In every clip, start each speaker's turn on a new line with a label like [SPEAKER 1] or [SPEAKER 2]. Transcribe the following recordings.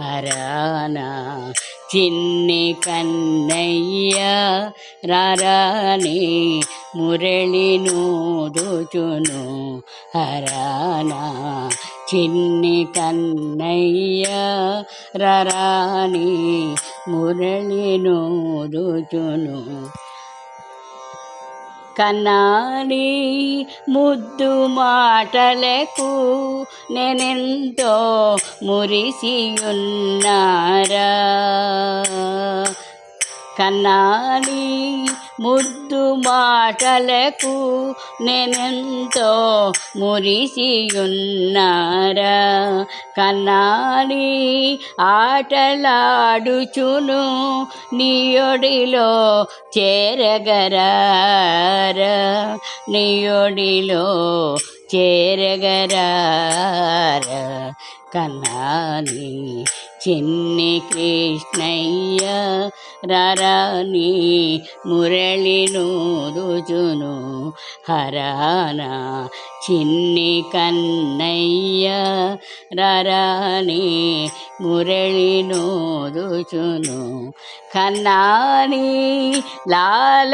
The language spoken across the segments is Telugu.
[SPEAKER 1] హరానా చిన్ని కన్నయ్య రారాని మురళి నూదుచును. హరానా చిన్ని కన్నయ్య రారాని మురళి నూదుచును. కన్నాని ముద్దు మాటలకు నేనెంతో మురిసియున్నారా? కన్నాని ముద్దు మాటలకు నేనెంతో మురిసియున్నారా? కన్నాలి ఆటలాడుచును నీయొడిలో చేరగరారా? నీయొడిలో చేరగరారా? కన్నాలి చిన్ని కృష్ణయ్య రరణి మురళి నూదుచును. హరానా చిన్ని కన్నయ్య రరణి మురళి నూదుచును. కన్నాని లాలబోసి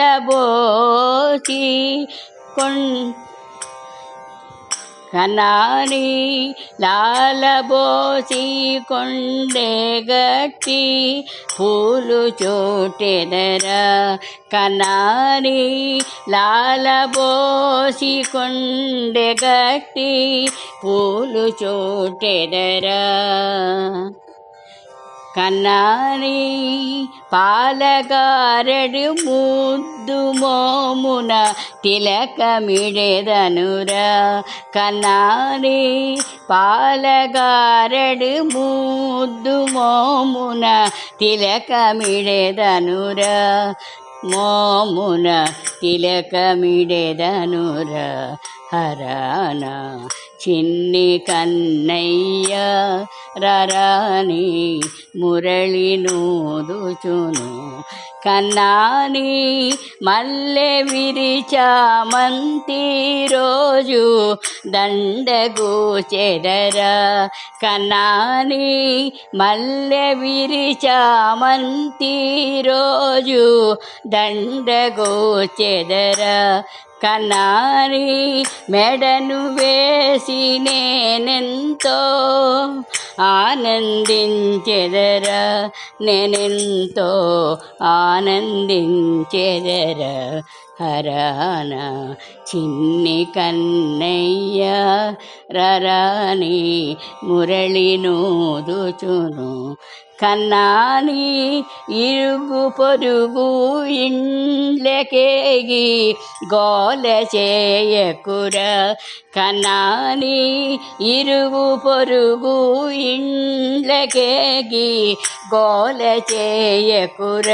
[SPEAKER 1] కొన్ కనాని లాలబోసి కొండే గట్టి పూలు చోటెదర. కనాని లాలబోసి కొండే గట్టి పూలు చోటెదర. కన్నాని పాలగారడు ముద్దు మోమున తిలకమిడెదనురా కన్నాని పాలగారడు ముద్దు మోమున తిలకమిడెదనురా మోమున తిలకమిడెదనురా హరానా చిన్ని కన్నయ్య రరాని మురళి నూదుచును కన్నాని మల్లె విరిచామంతి రోజు దండగు చెదర. కన్నాని మల్లె విరిచామంతి రోజు దండగు చెదర. కన్నాని మెడను వేసి నేనెంతో ఆనందించెదరా నేనెంతో ఆనందించెదరా. హరాన చిన్ని కన్నయ్య రరాని మురళి నూదుచును. కన్నాని ఇరుగు పొరుగు ఇండ్లకేగి గోల చేయకుర. కన్నాని ఇరుగు పొరుగు ఇండ్లకేగి గోల చేయకుర.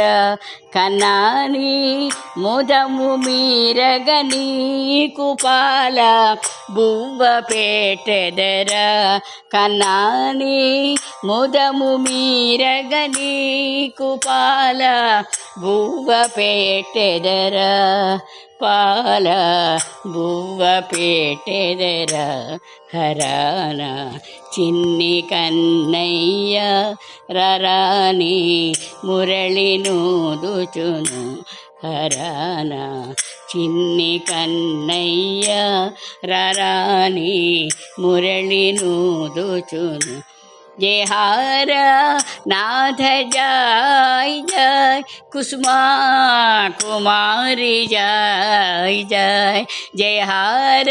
[SPEAKER 1] కన్నాని ముదము మీరగ నీకు పాల బువ్వ పెట్టెదర కన్నాని ముదము మీ నీకు పాల బువ్వ పెట్టెదర. పాల బువ్వ పెట్టెదర. హరాన చిన్ని కన్నయ్య రరాని మురళి నూదుచును. హరాన చిన్ని కన్నయ్య రరాని మురళి నూదుచును. जय हार नाथ जय जय, कुसुमा कुमारी जय जय। जय हार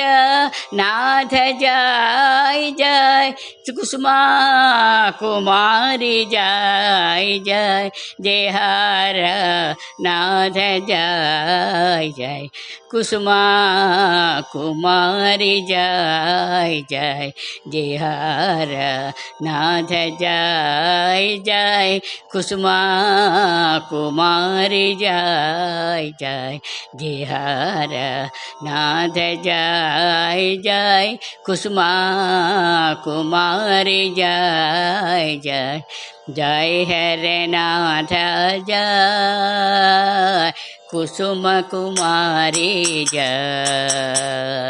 [SPEAKER 1] नाथ जय जय, कुसुमा कुमारी जय जय। जय हार नाथ जय जय, कुसुमा कुमारी जय जय। जय हार नाथ नाथ जय जय कुसुमा कुमारी जय जय बिहार नाथ जय जय कुसुमा कुमारी जय जय जय हरे नाथ जय कुसुम कुमारी जय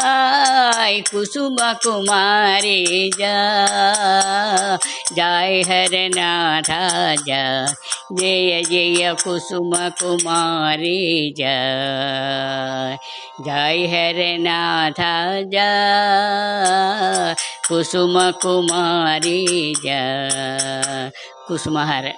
[SPEAKER 1] आय कुसुम कुमारी जा। जाय हर नाथा जा। जय जय कुसुम कुमारी जय जाय हर नाथा जा। कुसुम कुमारी जय कुसुमहर।